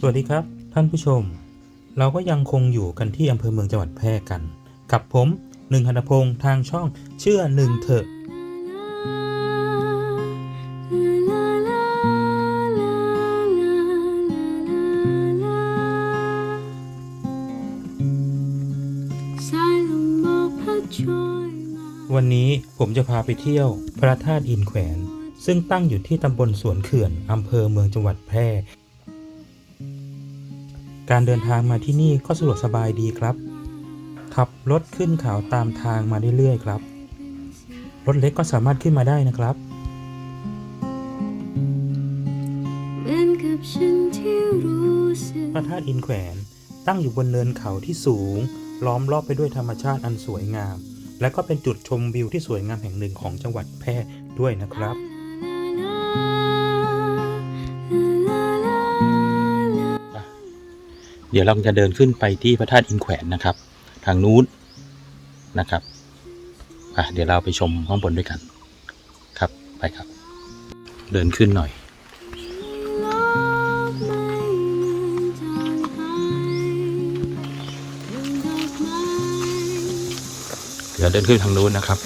สวัสดีครับ ท่านผู้ชม เราก็ยังคงอยู่กันที่อำเภอเมืองจังหวัดแพร่กัน กับผมหนึ่งหันพงศ์ทางช่องเชื่อหนึ่งเถอะ วันนี้ผมจะพาไปเที่ยวพระธาตุอินแขวน ซึ่งตั้งอยู่ที่ตำบลสวนเขื่อนอำเภอเมืองจังหวัดแพร่ การเดินทางมาที่นี่ก็สะดวกสบายดีครับ ขับรถขึ้นเขาตามทางมาเรื่อยๆครับ รถเล็กก็สามารถขึ้นมาได้นะครับพระธาตุอินแขวนตั้งอยู่บนเนินเขาที่สูง ล้อมรอบไปด้วยธรรมชาติอันสวยงาม และก็เป็นจุดชมวิวที่สวยงามแห่งหนึ่งของจังหวัดแพร่ด้วยนะครับ เดี๋ยวเราจะเดินขึ้นไปที่พระธาตุอินแขวนนะครับ ทางนู้นนะครับอะเดี๋ยวเราไปชมข้างบนด้วยกัน ครับไปครับ เดินขึ้นหน่อยเดี๋ยวเดินขึ้นทางนู้นนะครับ